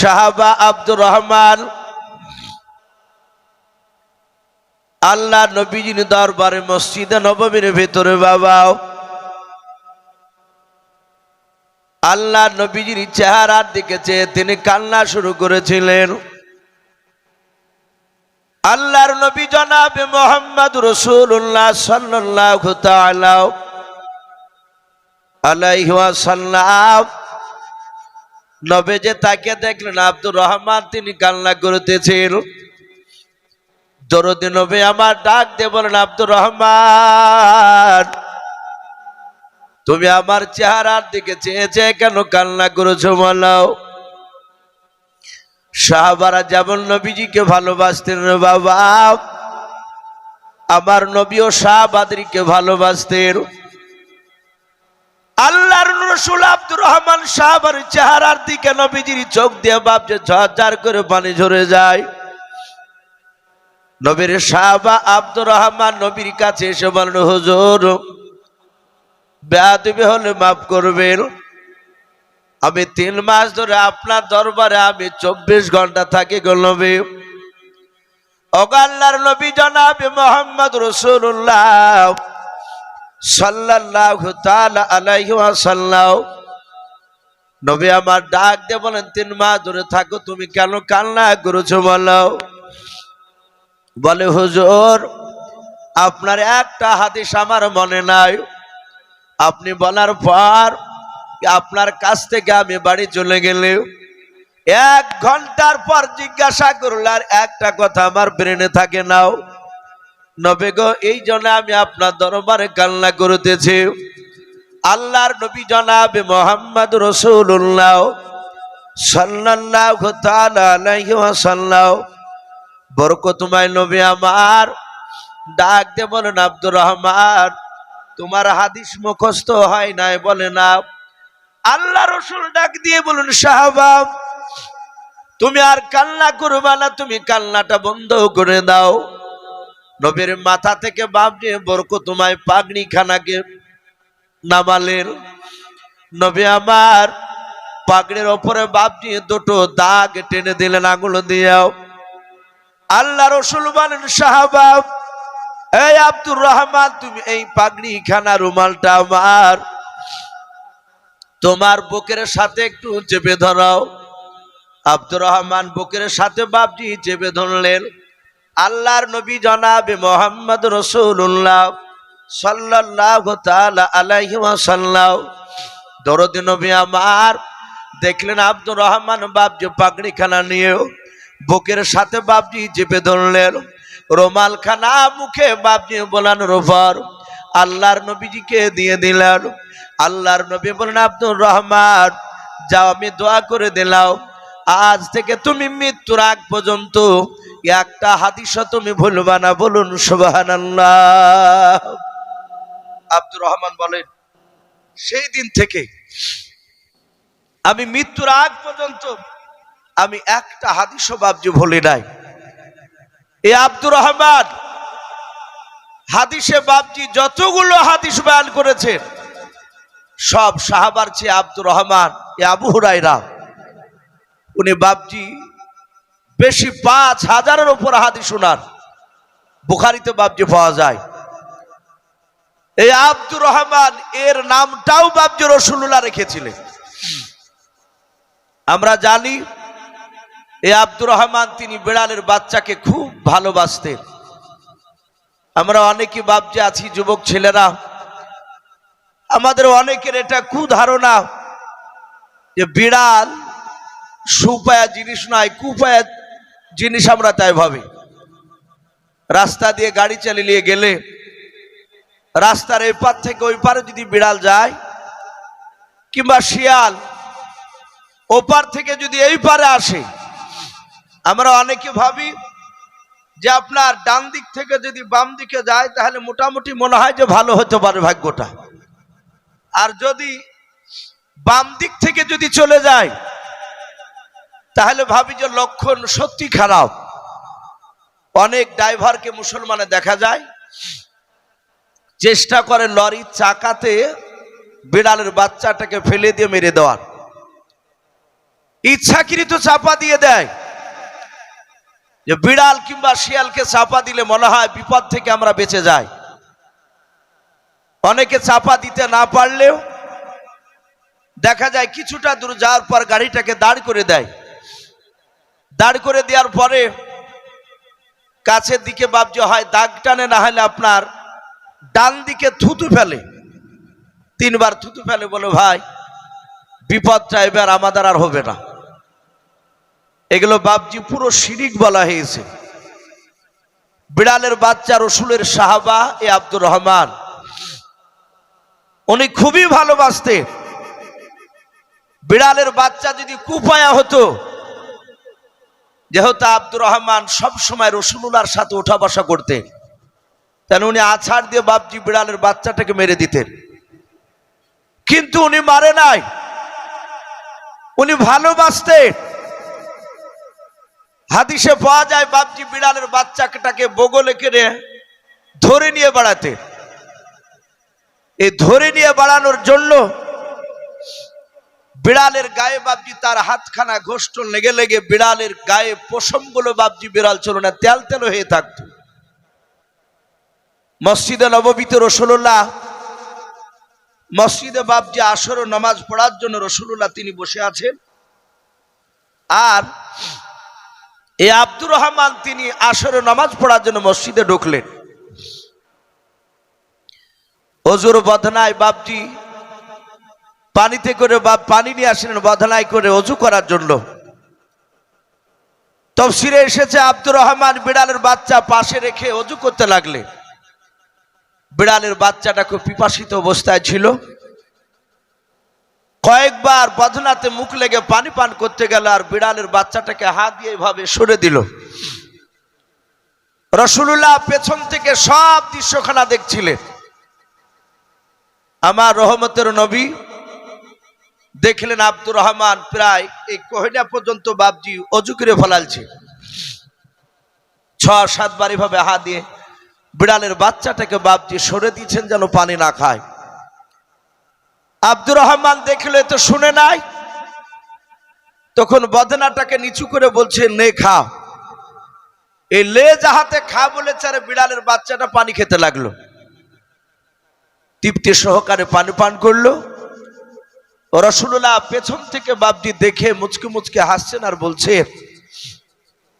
সাহাবা আব্দুর রহমান, আল্লাহ নবীজির দরবারে মসজিদে নবমীর ভেতরে বাবা আল্লাহ নবীজির চেহারার দিকে চেয়ে তিনি কান্না শুরু করেছিলেন। আল্লাহর নবী জনাবে মোহাম্মদ রসুল্লাহ সাল্লাহ আলাইহাসাল্লাম নবে যে তাকে দেখলেন, আব্দুর রহমান, তিনি কান্না করতেছেন দরদি নবে আমার ডাক দিয়ে বলেন আব্দুর রহমান, তুমি আমার চেহারার দিকে চেয়ে চেয়ে কেন কান্না করেছ বলাও সাহাবারা যেমন নবীজিকে ভালোবাসতেন বাবা, আমার নবী ও শাহবাদরিকে ভালোবাসতেন। আল্লাহর রসুল আব্দুর রহমান সাহাবার চেহারার দিকে নবীজির চোখ দিয়ে ভাবছে, ঝরঝর করে পানি ঝরে যায়। নবীর সাহাবা আব্দুর রহমান নবীর কাছে এসে বলেন হুজুর, বেয়াদবি হলে মাফ করবেন। আমি তিন মাস ধরে আপনার দরবারে আমি চব্বিশ ঘণ্টা থাকি গো নবী। অগাল্লার নবী জনাবে মোহাম্মদ রসুল্লাহ সাল্লাল্লাহু তাআলা আলাইহি নবী আমার ডাক দিয়ে বলেন, তিন মাস ধরে থাকো, তুমি কেন কান্না করেছ বলো? বলে, হুজুর, আপনার একটা হাদিস আমার মনে নাই। আপনি বলার পর আপনার কাছ থেকে আমি বাড়ি চলে গেলে এক ঘণ্টার পর জিজ্ঞাসা করল আর একটা কথা আমার ব্রেনে থাকে নাও নবে গো, এই জন্য আমি আপনার দরবারে কান্না করতেছি। আল্লাহর নবী জনাবে মোহাম্মদ রসুল্লাহ আমার, ডাক দে তোমার হাদিস হয় নাই? বলে, না। আল্লাহ রসুল ডাক দিয়ে বলুন, সাহাবাব, তুমি আর কান্না করবা না, তুমি কান্নাটা বন্ধ করে দাও। নবীর মাথা থেকে বাপ দিয়ে বরক তোমায় পাগড়ি খানাকে নামালেন। নবী আমার পাগড়ির ওপরে বাপ দিয়ে দুটো দাগ টেনে দিলেন আঙুল দিয়াও। আল্লাহ রসুল বলেন সাহাবাব এই আব্দুর রহমান, তুমি এই পাগড়ি খানা রুমালটা আমার। তোমার বুকের সাথে একটু চেপে ধরাও। আব্দুর রহমান বুকের সাথে বাপজি চেপে ধরলেন। আল্লাহর নবী জনাবে মোহাম্মদ রসুল্লাহ সাল্লাহ আলাইহি ওয়াসাল্লাম। দরদি নবী আমার, দেখলেন আব্দুর রহমান বাপজি পাগড়ি খানা নিয়েও বুকের সাথে বাপজি চেপে ধরলেন। রোমাল খানা মুখে বাপজি বলানোর পর আল্লাহর নবীজিকে দিয়ে দিলেন। আল্লাহর নবী বলেন আব্দুর রহমান, যাও, আমি দোয়া করে দিলাম। আজ থেকে তুমি মৃত্যুর আগ পর্যন্ত একটা হাদিস তুমি ভুলবা না, বলুন সুবাহান আব্দুর রহমান বলেন, সেই দিন থেকে আমি মৃত্যুর আগ পর্যন্ত আমি একটা হাদিস বাবজি ভুলি নাই। এ আব্দুর রহমান, হাদিসে বাবজি যতগুলো হাদিস বয়ান করেছেন, সব সাহাবার চেয়ে আব্দুর রহমান, এ আবু হুরাইরা উনি বাবজি বেশি পাঁচ হাজারের উপর হাদিস শোনার বুখারিতে বাবজি পাওয়া যায়। এই আব্দুর রহমান, এর নামটাও বাবজি রসুল্লাহ রেখেছিলেন। আমরা জানি, এই আব্দুর রহমান তিনি বিড়ালের বাচ্চাকে খুব ভালোবাসতেন। আমরা অনেকে বাবজি আছি, যুবক ছেলেরা। আমাদের অনেকের এটা কুধারণা যে বিড়াল সুপায়া জিনিস নয় কুপায়া জিনিস আমরা তাই ভাবি। রাস্তা দিয়ে গাড়ি চালিয়ে গেলে, রাস্তার এই পার থেকে ওই পারে যদি বিড়াল যায়, কিংবা শিয়াল ওপার থেকে যদি এই পারে আসে, আমরা অনেকে ভাবি যে আপনার ডান দিক থেকে যদি বাম দিকে যায়, তাহলে মোটামুটি মনে হয় যে ভালো হতে পারে ভাগ্যটা। আর যদি বাম দিক থেকে যদি চলে যায় তাহলে ভাবি যে লক্ষণ সত্যি খারাপ। অনেক ড্রাইভারকে মুসলমানে দেখা যায়, চেষ্টা করে লরির চাকাতে বিড়ালের বাচ্চাটাকে ফেলে দিয়ে মেরে দেওয়ার। ইচ্ছাকৃত চাপা দিয়ে দেয়। যে বিড়াল কিংবা শিয়ালকে চাপা দিলে মনে হয় বিপদ থেকে আমরা বেঁচে যাই। অনেকে চাপা দিতে না পারলেও দেখা যায় কিছুটা দূর যাওয়ার পর গাড়িটাকে দাঁড় করে দেয়। দাঁড় করে দেওয়ার পরে কাছের দিকে বাবজি হয়, দাগ টানে, না হলে আপনার ডান দিকে থুতু ফেলে। তিনবার থুতু ফেলে বলে, ভাই, বিপদটা এবার আমাদের আর হবে না। এগুলো বাবজি পুরো শিরিক বলা হয়েছে। বিড়ালের বাচ্চা রসুলের সাহাবা এ আব্দুর রহমান। উনি খুবই ভালোবাসতেন। বিড়ালের বাচ্চা যদি কুপায়া হতো যেহেতু আব্দুর রহমান সব সময় রসুলুল্লাহর সাথে ওঠা বসা করতেন কেন উনি আছাড় দিয়ে বাপজি বিড়ালের বাচ্চাটাকে মেরে দিতেন। কিন্তু উনি মারে নাই। উনি ভালোবাসতেন। হাদিসে পাওয়া যায় বাপজি বিড়ালের বাচ্চাটাকে বগলে কেড়ে ধরে নিয়ে বেড়াতে এই ধরে নিয়ে বাড়ানোর জন্য বিড়ালের গায়ে বাবজি, তার হাতখানা গোষ্ঠ লেগে লেগে বিড়ালের গায়ে পশমগুলো বাবজি, বিড়াল চলো না, তেল তেল হয়ে থাকতো। মসজিদে নববীতে রসুল্লাহ মসজিদে বাবজি আসর নামাজ পড়ার জন্য রসুল্লাহ তিনি বসে আছেন। আর এই আব্দুর রহমান তিনি আসরে নামাজ পড়ার জন্য মসজিদে ঢুকলেন। অজুর বদনায় বাবজি পানিতে করে বা পানি নিয়ে আসলেন বদনায় করে অজু করার জন্য। তফসিরে এসেছে, আব্দুর রহমান বিড়ালের বাচ্চা পাশে রেখে অজু করতে লাগলে। বিড়ালের বাচ্চাটা খুব পিপাসিত অবস্থায় ছিল। কয়েকবার বদনাতে মুখ লেগে পানি পান করতে গেল আর বিড়ালের বাচ্চাটাকে হাত দিয়ে এভাবে সরে দিল। রসুল্লাহ পেছন থেকে সব দৃশ্যখানা দেখছিলেন। আমার রহমতের নবী দেখলেন আব্দুর রহমান প্রায় এই কহিনা পর্যন্ত বাবজি অজু করে ফেলালছে। ছ সাতবার এভাবে হা দিয়ে বিড়ালের বাচ্চাটাকে বাবজি সরে দিয়েছেন যেন পানি না খায়। আব্দুর রহমান দেখলে তো শুনে নাই। তখন বদনাটাকে নিচু করে বলছে, নে, খা। এই লে যাহাতে খা বলেছে আরে বিড়ালের বাচ্চাটা পানি খেতে লাগল। তৃপ্তি সহকারে পানি পান করল। রসুল্লাহ পেছন থেকে বাবজি দেখে মুচকে মুচকে হাসছেন আর বলছে,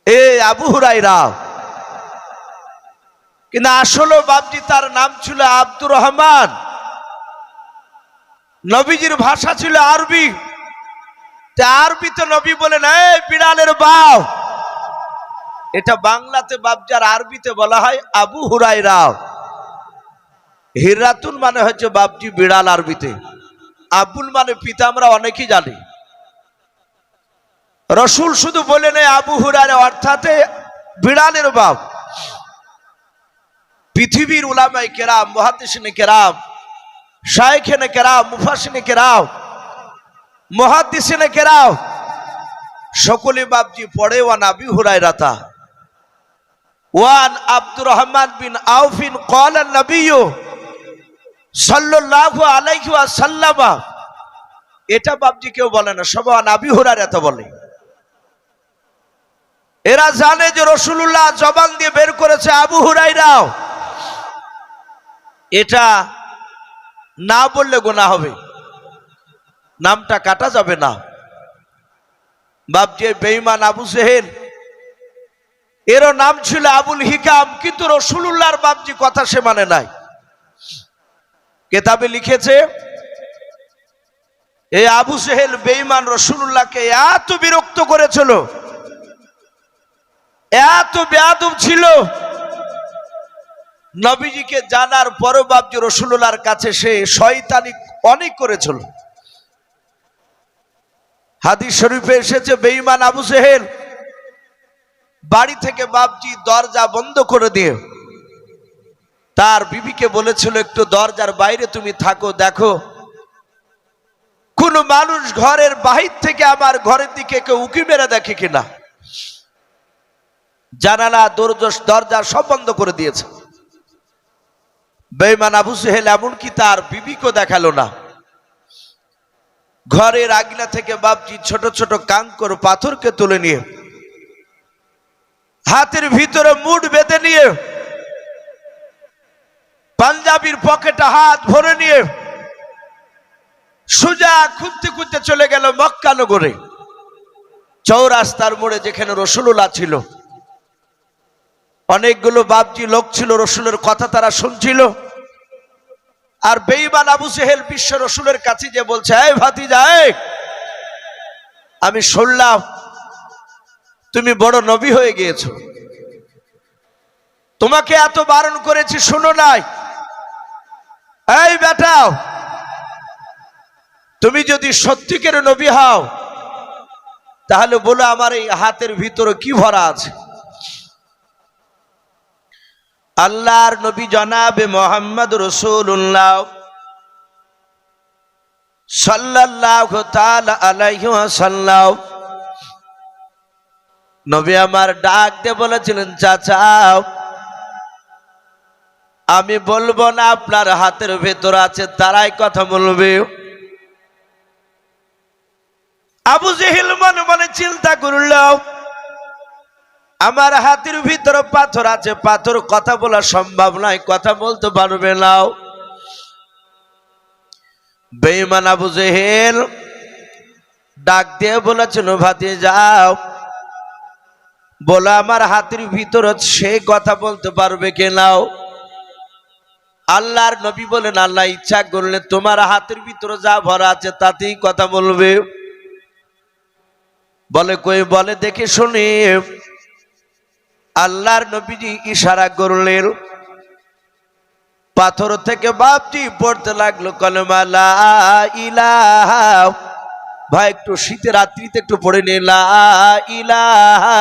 এ আবু হুরাই রাও কিন্তু আসলে বাবজি তার নাম ছিল আব্দুর রহমান। নবীজির ভাষা ছিল আরবি। আরবিতে নবী বলেন এই বিড়ালের বাপ। এটা বাংলাতে বাবজার আরবিতে বলা হয় আবু হুরাই রাও হিরাতুন মানে হচ্ছে বাপটি বিড়াল আরবিতে। আবুল মানে পিতা আমরা অনেকেই জানি। রসুল শুধু বলে নেই আবু হুরারে অর্থাৎ বিড়ালের বাপ। পৃথিবীর উলামাই কেরাম, মহাদিসিনে কেরাম, শায়েখেনে কেরাম মুফাসিনে কেরাম মহাদিসিনে কেরাম, সকলে বাপজি পড়ে, ওয়ান আবি হুরাই রাতা ওয়ান আব্দুর রহমান বিন আউফিন কলান নবীয় সাল্লাল্লাহু আলাইহি ওয়াসাল্লামা, এটা বাপজি কেউ বলে না সবাই নাবি হুরার এত বলে। এরা জানে যে রসুল্লাহ জবান দিয়ে বের করেছে আবু হুরাইরাও এটা না বললে গোনা হবে। নামটা কাটা যাবে না। বাপজি বেইমান আবু সেহেল এরও নাম ছিল আবুল হিকাম, কিন্তু রসুল্লাহর বাপজি কথা সে মানে নাই। কেতাবে লিখেছে এই আবু সেহেল বেইমান রসুল্লাহকে এত বিরক্ত করেছিল, এত বেয়াদব ছিল। নবীজিকে জানার পরও বাবজি রসুল্লাহর কাছে সে শয়তানি অনেক করেছিল। হাদিস শরীফে এসেছে বেইমান আবু সেহেল বাড়ি থেকে বাবজি দরজা বন্ধ করে দিয়ে তার বিবিকে বলেছিল, একটু দরজার বাইরে তুমি থাকো, দেখো। কোন মানুষ ঘরের বাহির থেকে আমার ঘরের দিকে কেউ উকি মেরে দেখে কিনা? জানালা দরজা দরজা সব বন্ধ করে দিয়েছে। বেইমান আবু সেহেল এমনকি তার বিবিকেও দেখাল না। ঘরের আগলা থেকে বাপজি ছোট ছোট কাঙ্কর পাথরকে তুলে নিয়ে, হাতের ভিতরে মুড বেঁধে নিয়ে পাঞ্জাবির পকেটে হাত ভরে নিয়ে সুজা খুঁজতে খুঁজতে চলে গেল মক্কানগরে চৌরাস্তার মোড়ে যেখানে রসুল্লাহ ছিল, অনেকগুলো বাপজি লোক ছিল, রসুলের কথা তারা শুনছিল। আর বেইমান আবু সেহেল বিশ্ব রসুলের কাছে যে বলছে, এই ভাতি যায় আমি শুনলাম তুমি বড় নবী হয়ে গিয়েছো। তোমাকে এত বারণ করেছি, শুনো নাই। এই বেটাও তুমি যদি সত্যিকের নবী হও, তাহলে বলো আমার এই হাতের ভিতরে কি ভরা আছে? আল্লাহর নবী জনাবে মোহাম্মদ আলাইসাল্লাহ নবী আমার ডাক দিয়ে বলেছিলেন, চাচা আমি বলব না আপনার হাতের ভেতর আছে, তারাই কথা বলবে। আবু জেহিল মনে মনে চিন্তা করল, আমার হাতের ভিতরে পাথর আছে, পাথর কথা বলা সম্ভব নয়, কথা বলতে পারবে না। বেইমান আবু জেহেল ডাক দিয়ে বলেছিল ভাতি যাও বলো আমার হাতের ভিতরে সে কথা বলতে পারবে কে নাও আল্লাহর নবী বলেন, আল্লাহ ইচ্ছা করলে তোমার হাতের ভিতরে যা ভরা আছে তাতেই কথা বলবে। বলে কই, বলে দেখে শুনে। আল্লাহর নবীজি ইশারা করলেন, পাথর থেকে বাপটি পড়তে লাগল কলমালা ইলাহা। ভাই, একটু শীতের রাত্রিতে একটু পড়ে নিলা ইলাহা।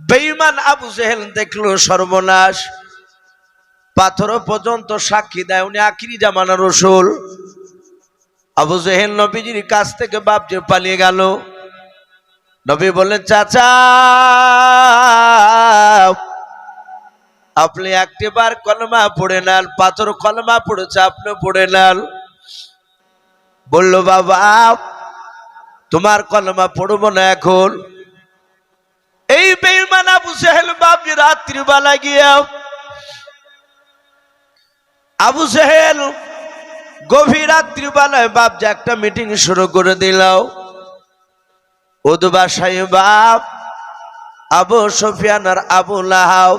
বেঈমান আবু জেহেল দেখল সর্বনাশ। পাথর পর্যন্ত সাক্ষী দেয়, উনি আখিরি জামানা রসুল। আবু জেহেল নবীজির কাছ থেকে বাপ যে পালিয়ে গেল। নবী বললেন, চাচা, আপনি একটিবার কলমা পড়ে নেন, পাথর কলমা পড়েছে আপনি পড়ে নেন। বলল, বাবা, তোমার কলমা পড়ব না এখন। এই বেইমান আবু সেহেল বাবজি রাত্রিবেলা গিয়া আবু সেহেল গভীর রাত্রিবেলায় বাপ যে একটা মিটিং শুরু করে দিল। উদবা বাপ, আবু সফিয়ান আর আবু লাহাও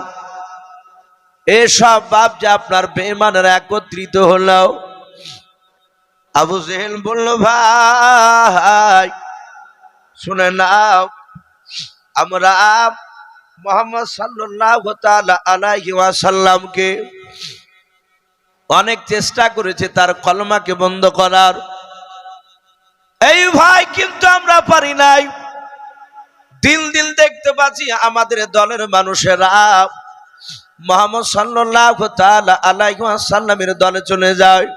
এসব বাপ যে আপনার বেমানের একত্রিত হলো। আবু জেহেল বলল, ভাই, শুনে নাও। আমরা মোহাম্মদ ওয়াসাল্লামকে অনেক চেষ্টা করেছে তার কলমাকে বন্ধ করার। এই ভাই কিন্তু আমরা পারি নাই। দিন দিন দেখতে পাচ্ছি আমাদের দলের মানুষেরা মোহাম্মদ সাল্লাহ ওয়াসাল্লামের দলে চলে যায়।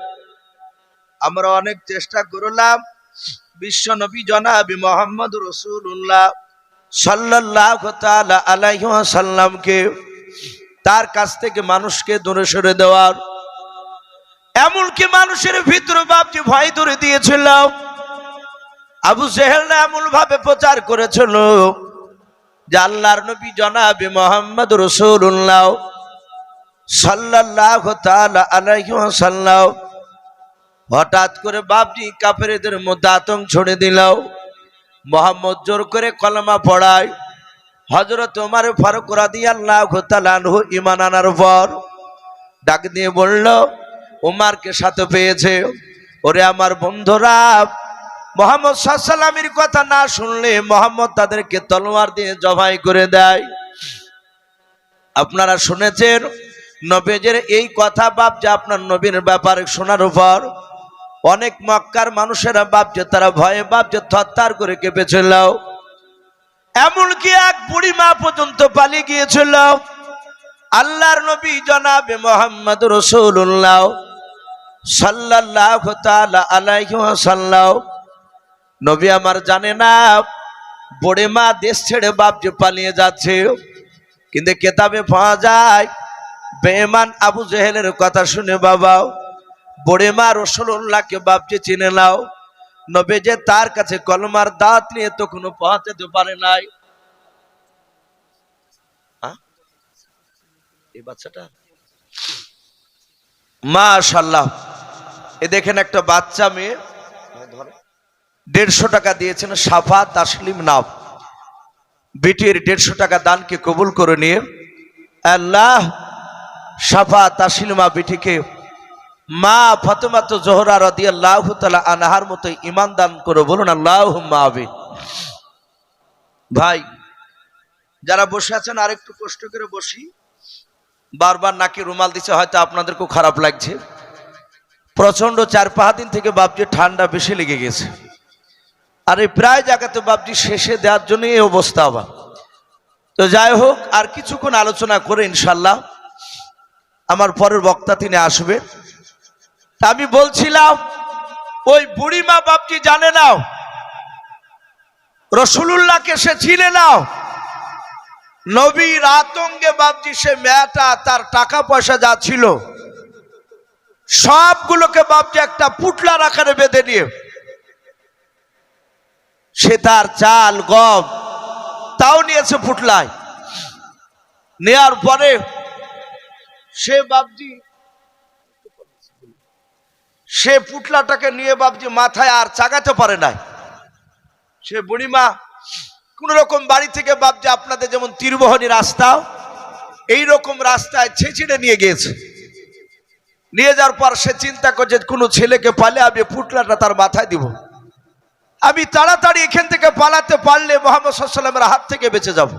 আমরা অনেক চেষ্টা করলাম। বিশ্ব নবী জনাবি মোহাম্মদ রসুল্লাহ সাল্লাহ তার কাছ থেকে মানুষকে দূরে সরে দেওয়ার। এমনকি মানুষের ভিতরে বাপটি ভয় ধরে দিয়েছিল আবু সেহেলরা এমন ভাবে প্রচার করেছিল যে আল্লাহর নবী জনাবি মোহাম্মদ রসুল্লাহ সাল্লাহ সাল্লাম হঠাৎ করে বাপজি কাফেরদের মধ্যে আতঙ্ক ছড়ে দিল। মোহাম্মদ জোর করে কলমা পড়ায়। হজরত ওমার ফারুক রাদি আল্লাহ তালানহু ইমান আনার পর ডাক দিয়ে বলল উমারকে সাথে পেয়েছে? ওরে আমার বন্ধুরা, মোহাম্মদ সাল্লামের কথা না শুনলে মোহাম্মদ তাদেরকে তলোয়ার দিয়ে জবাই করে দেয়। আপনারা শুনেছেন, নবেজের এই কথা বাপ যে আপনার নবীর ব্যাপারে শোনার উপর অনেক মক্কার মানুষেরা ভাবছে, তারা ভয়ে ভাবছে, থরথার করে কেঁপেছিল। এমনকি এক বুড়ি মা পর্যন্ত পালিয়ে গিয়েছিল। আল্লাহর নবী জনাবে মোহাম্মদ রসুল্লাহ সাল্লাহ সাল্লাহ নবী আমার জানে না, বড়ে মা দেশ ছেড়ে বাপ যে পালিয়ে যাচ্ছে। কিন্তু কেতাবে পাওয়া যায় বেমান আবু জেহেলের কথা শুনে বাবা বড়ে মা রসুল্লাহকে বাপকে চিনে নাও। নবে যে তার কাছে কলমার দাঁত নিয়ে তো কোনো পৌঁছাতে পারে নাই। এ দেখেন একটা বাচ্চা মেয়ে দেড়শো টাকা দিয়েছেন সাফা তাসলিম বেটির দেড়শো টাকা দানকে কবুল করে নিয়ে আল্লাহ সাফা তাসলিমা বেটিকে মা ফাতেমাত জোহরা রদি আল্লাহ তালা আনাহার মতো ইমান দান করে, বলুন আল্লাহ আবিন ভাই, যারা বসে আছেন, আরেকটু কষ্ট করে বসি। বারবার নাকি রুমাল দিচ্ছে হয়তো আপনাদেরকেও খারাপ লাগছে। প্রচণ্ড চার পাঁচ দিন থেকে বাপজি ঠান্ডা বেশি লেগে গেছে। আর এই প্রায় জায়গাতে বাপজি শেষে দেওয়ার জন্য এই অবস্থা আবার। তো যাই হোক, আর কিছুক্ষণ আলোচনা করে ইনশাল্লাহ আমার পরের বক্তা তিনি আসবে। আমি বলছিলাম, ওই বুড়িমা বাপজি জানে নাও, রসুলুল্লাহকে সে চিনে নাও। নবীর আতঙ্গে বাপজি সে মেয়েটা, তার টাকা পয়সা যা ছিল, সবগুলোকে বাপজি একটা পুটলার আকারে বেঁধে নিয়ে, সে তার চাল, গম, তাও নিয়েছে পুটলায়। নেয়ার পরে সে বাপজি সে পুটলাটাকে নিয়ে বাপজি মাথায় আর চাগাতে পারে নাই। সে বুড়িমা, কোন রকম বাড়ি থেকে বাপজি আপনাদের যেমন তীরবহনী রাস্তা, এই রকম রাস্তায় ছেঁচিড়ে নিয়ে গিয়েছে। নিয়ে যাওয়ার পর সে চিন্তা করছে, কোনো ছেলেকে পালে আমি পুটলাটা তার মাথায় দিব। আমি তাড়াতাড়ি এখান থেকে পালাতে পারলে মোহাম্মদ সাল্লামের হাত থেকে বেঁচে যাব।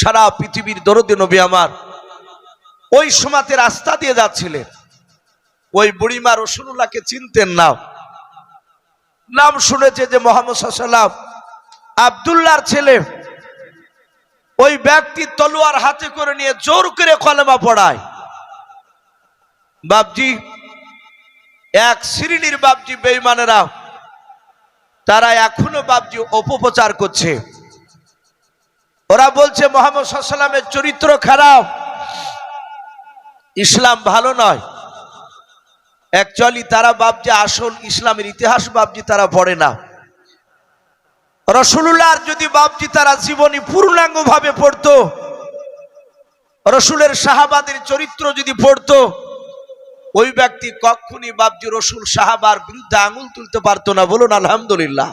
সারা পৃথিবীর দরদি নবী আমার ওই সমাতে রাস্তা দিয়ে যাচ্ছিলেন। ওই বুড়িমা রসুল্লাহকে চিনতেন না। নাম শুনেছে যে মোহাম্মদ সাল্লাম আবদুল্লাহর ছেলে, ওই ব্যক্তি তলোয়ার হাতে করে নিয়ে জোর করে কলেমা পড়ায়। বাপজি, এক শ্রেণির বাপজি বেইমানেরা তারা এখনও বাপজি অপপ্রচার করছে। ওরা বলছে, মোহাম্মদ সাল্লামের চরিত্র খারাপ। ইসলাম ভালো নয়। অ্যাকচুয়ালি তারা বাপজি আসল ইসলামের ইতিহাস বাপজি তারা পড়ে না। রসুল্লাহর যদি বাপজি তারা জীবনী পূর্ণাঙ্গ ভাবে পড়তো, রসুলের সাহাবাদের চরিত্র যদি পড়তো, ওই ব্যক্তি কখনই বাপজি রসুল সাহাবার বিরুদ্ধে আঙুল তুলতে পারতো না। বলুন, আলহামদুলিল্লাহ।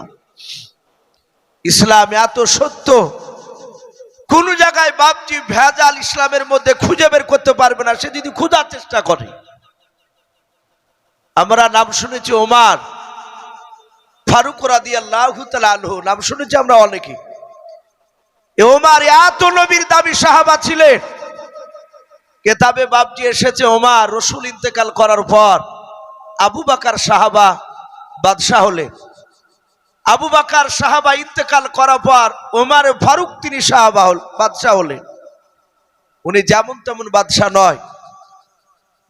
ইসলাম এত সত্য, কোন জায়গায় বাপজি ভেজাল ইসলামের মধ্যে খুঁজে বের করতে পারবে না, সে যদি খোঁজার চেষ্টা করে। আমরা নাম শুনেছি ওমার। ফারুক রাদি আল্লাহ আলহ নাম শুনেছি আমরা অনেকে। ওমার এত নবীর দাবি সাহাবা ছিলেন। কেতাবে বাপজি এসেছে ওমার, রসুল ইন্তেকাল করার পর আবু বাকার সাহাবা বাদশাহ হলে। আবু বাকার সাহাবা ইন্তেকাল করার পর ওমার ফারুক তিনি সাহাবা হল বাদশাহ হলেন। উনি যেমন তেমন বাদশাহ নয়।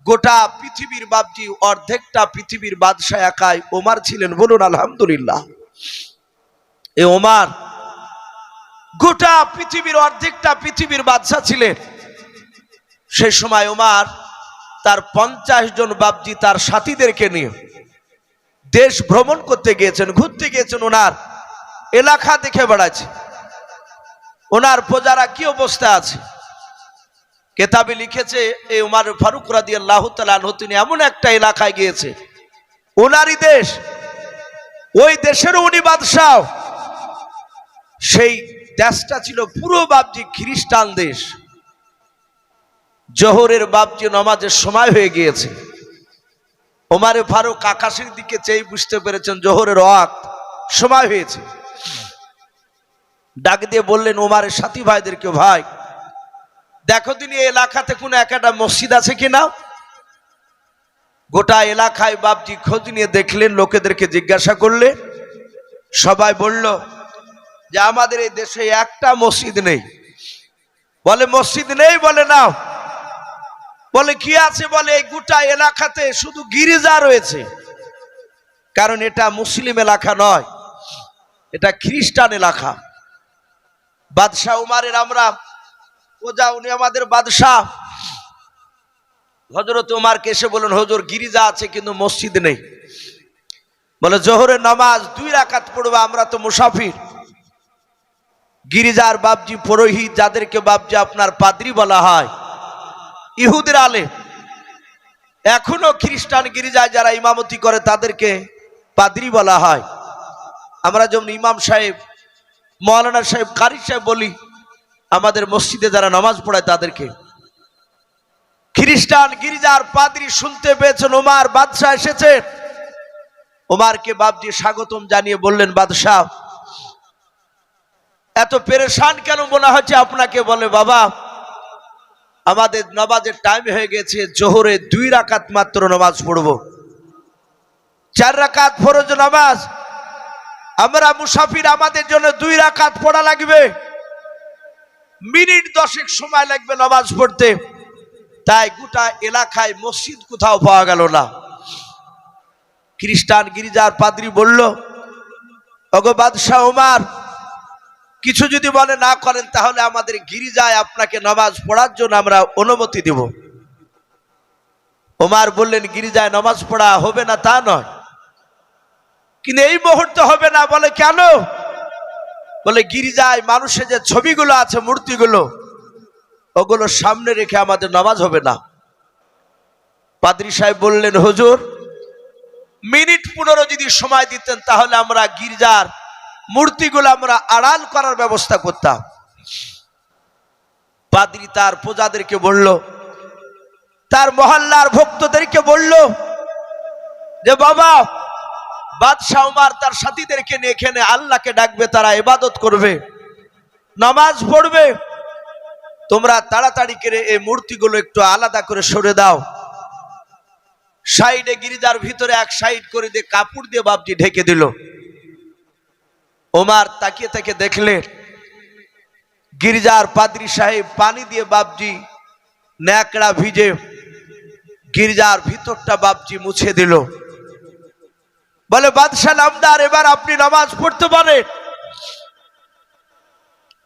গোটা পৃথিবীর বাপজি, অর্ধেকটা পৃথিবীর বাদশাহ একাই ওমার ছিলেন বলুন আলহামদুলিল্লাহ। এ ওমার গোটা পৃথিবীর, অর্ধেকটা পৃথিবীর বাদশাহ ছিলেন। সে সময় ওমার তার পঞ্চাশ জন বাপজি তার সাথীদেরকে নিয়ে দেশ ভ্রমণ করতে গিয়েছেন, ঘুরতে গিয়েছেন ওনার এলাকা দেখে বেড়াচ্ছে। ওনার প্রজারা কি অবস্থা আছে? কেতাবে লিখেছে এই উমার ফারুক রাদি আল্লাহ তালু তিনি এমন একটা এলাকায় গিয়েছে। ওনারই দেশ, ওই দেশেরও উনি বাদশাহ। সেই দেশটা ছিল পুরো বাবজি খ্রিস্টান দেশ। জোহরের বাবজি নমাজের সময় হয়ে গিয়েছে। ওমারে ফারুক আকাশের দিকে চেয়ে বুঝতে পেরেছেন জোহরের ওয়াক সময় হয়েছে। ডাক দিয়ে বললেন ওমারের সাথী ভাইদেরকে, ভাই দেখো তিনি এলাকাতে কোনো একটা মসজিদ আছে কিনা গোটা এলাকায় বাপজি খোঁজ নিয়ে দেখলেন, লোকেদেরকে জিজ্ঞাসা করলে সবাই বলল যে আমাদের এই দেশে একটা মসজিদ নেই। বলে, মসজিদ নেই বলে না বলে, কি আছে? বলে, এই গোটা এলাকাতে শুধু গিরিজা রয়েছে। কারণ এটা মুসলিম এলাকা নয়, এটা খ্রিস্টান এলাকা। বাদশাহ উমারের আমরা ওজা উনি আমাদের বাদশাহ। হজরত উমারকে এসে বলেন হজর, গিরিজা আছে কিন্তু মসজিদ নেই। বলে জোহরের নামাজ দুই রাকাত পড়ব, আমরা তো মুসাফির। গিরিজার বাবজি পুরোহিত, যাদেরকে বাবজি আপনার পাদ্রি বলা হয়, ইহুদের আলে। এখনও খ্রিস্টান গিরিজায় যারা ইমামতি করে, তাদেরকে পাদ্রি বলা হয়। আমরা যেমন ইমাম সাহেব, মৌলানা সাহেব, কারি সাহেব বলি আমাদের মসজিদে যারা নামাজ পড়ায় তাদেরকে। খ্রিস্টান গিরিজার পাদ্রি শুনতে পেয়েছেন, ওমার বাদশাহ এসেছে। ওমারকে বাবজি স্বাগতম জানিয়ে বললেন, বাদশাহ, এত পেরেশান কেন মনে হচ্ছে আপনাকে? বলে, বাবা, আমাদের নমাজের টাইম হয়ে গেছে, জোহরে দুই রাকাত মাত্র নামাজ পড়ব। চার রাকাত ফরজ নামাজ। আমরা মুসাফির আমাদের জন্য দুই রাকাত পড়া লাগবে। মিনিট দশেক সময় লাগবে নামাজ পড়তে। তাই গোটা এলাকায় মসজিদ কোথাও পাওয়া গেল না। খ্রিস্টান গিরিজার পাদ্রি বলল, ওগো বাদশাহ ওমার কিছু যদি মনে না করেন তাহলে আমাদের গিরিজায় আপনাকে নামাজ পড়ার জন্য আমরা অনুমতি দেব। ওমার বললেন, গিরিজায় নামাজ পড়া হবে না তা নয়। কিন্তু এই মুহূর্তে হবে না বলে কেন? বলে গিরিজায় মানুষের যে ছবিগুলো আছে, মূর্তিগুলো, ওগুলো সামনে রেখে আমাদের নামাজ হবে না। পাদ্রি সাহেব বললেন, হুজুর, মিনিট পনেরো যদি সময় দিতেন, তাহলে আমরা গির্জার মূর্তিগুলো আমরা আড়াল করার ব্যবস্থা করতাম। পাদ্রি তার প্রজাদেরকে বলল, তার মহল্লার ভক্তদেরকে বলল যে, বাবা বাদশাহ উমার তার সাথীদেরকে নিয়ে এখানে আল্লাহকে ডাকবে, তারা এবাদত করবে, নামাজ পড়বে। তোমরা তাড়াতাড়ি করে এই মূর্তিগুলো একটু আলাদা করে সরে দাও। সাইডে গিরিজার ভিতরে এক সাইড করে দিয়ে কাপড় দিয়ে বাপজি ঢেকে দিল। ওমার তাকিয়ে তাকে দেখলে, গিরিজার পাদ্রি সাহেব পানি দিয়ে বাপজি ন্যাকড়া ভিজে গির্জার ভিতরটা বাপজি মুছে দিল। বলে, বাদশাহ নামদার, এবার আপনি নামাজ পড়তে পারেন।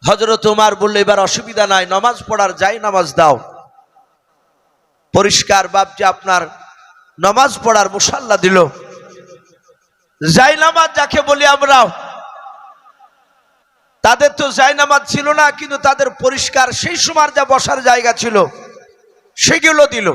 হজরত উমার বললে, এবার অসুবিধা নাই, নামাজ পড়ার যাই নামাজ দাও। পরিষ্কার বাপজি আপনার নামাজ পড়ার মুসাল্লা দিল। যাই নামাজ যাকে বলি আমরা, তাদের তো যাই নামাজ ছিল না, কিন্তু তাদের পরিষ্কার সেই সময় যা বসার জায়গা ছিল, সেগুলো দিল।